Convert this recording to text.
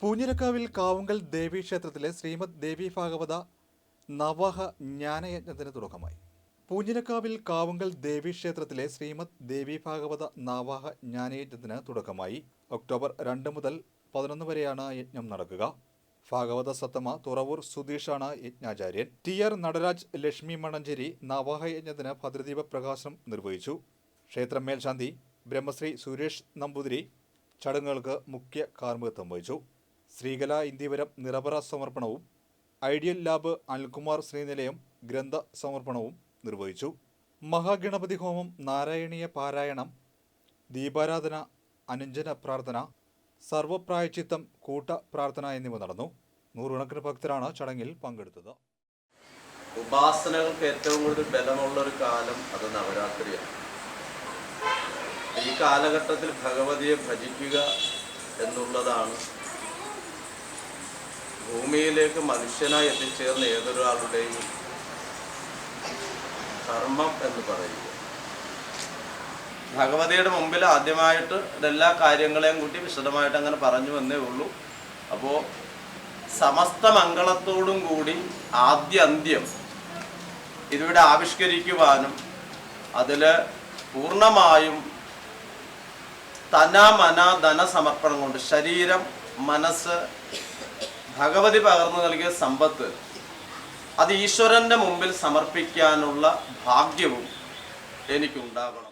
പൂഞ്ഞിരക്കാവിൽ കാവുങ്കൽ ദേവീ ക്ഷേത്രത്തിലെ ശ്രീമദ് ദേവി ഭാഗവത നവഹ ജ്ഞാനയജ്ഞത്തിന് തുടക്കമായി. പൂഞ്ഞിരക്കാവിൽ കാവുങ്കൽ ദേവീ ക്ഷേത്രത്തിലെ ശ്രീമദ് ദേവി ഭാഗവത നവഹ ജ്ഞാനയജ്ഞത്തിന് തുടക്കമായി. ഒക്ടോബർ രണ്ട് മുതൽ പതിനൊന്ന് വരെയാണ് യജ്ഞം നടക്കുക. ഭാഗവത സത്തമ തുറവൂർ സുധീഷാണ് യജ്ഞാചാര്യൻ. ടി ആർ നടരാജ് ലക്ഷ്മി മണഞ്ചേരി നവഹ യജ്ഞത്തിന് ഭദ്രദീപ പ്രകാശനം നിർവഹിച്ചു. ക്ഷേത്രം മേൽശാന്തി ബ്രഹ്മശ്രീ സുരേഷ് നമ്പൂതിരി ചടങ്ങുകൾക്ക് മുഖ്യ കാർമ്മികത്വം വഹിച്ചു. ശ്രീകല ഇന്ത്യവരം നിറപറ സമർപ്പണവും ഐഡിയൽ ലാബ് അനിൽകുമാർ ശ്രീനിലയം ഗ്രന്ഥ സമർപ്പണവും നിർവഹിച്ചു. മഹാഗണപതി ഹോമം നാരായണീയ പാരായണം ദീപാരാധന അനുഞ്ജന പ്രാർത്ഥന സർവപ്രായച്ചിത്തം കൂട്ട പ്രാർത്ഥന എന്നിവ നടന്നു. നൂറുകണക്കിന് ഭക്തരാണ് ചടങ്ങിൽ പങ്കെടുത്തത്. ഉപാസനകൾക്ക് ഏറ്റവും കൂടുതൽ ബലമുള്ള ഒരു കാലം അത് നവരാത്രിയാണ്. ഈ കാലഘട്ടത്തിൽ ഭഗവതിയെ ഭജിക്കുക എന്നുള്ളതാണ് ഭൂമിയിലേക്ക് മനുഷ്യനായി എത്തിച്ചേർന്ന ഏതൊരാളുടെയും കർമ്മം എന്ന് പറയുക. ഭഗവതിയുടെ മുമ്പിൽ ആദ്യമായിട്ട് എല്ലാ കാര്യങ്ങളെയും കൂട്ടി വിശദമായിട്ട് അങ്ങനെ പറഞ്ഞു വന്നേ ഉള്ളൂ. അപ്പോൾ സമസ്ത മംഗളത്തോടും കൂടി ആദ്യ അന്ത്യം ഇതിവിടെ ആവിഷ്കരിക്കുവാനും അതിൽ പൂർണമായും തന മന ധന സമർപ്പണം കൊണ്ട് ശരീരം മനസ്സ് ഭഗവതി പകർന്നു നൽകിയ സമ്പത്ത് അത് ഈശ്വരന്റെ മുമ്പിൽ സമർപ്പിക്കാനുള്ള ഭാഗ്യവും എനിക്കുണ്ടാകണം.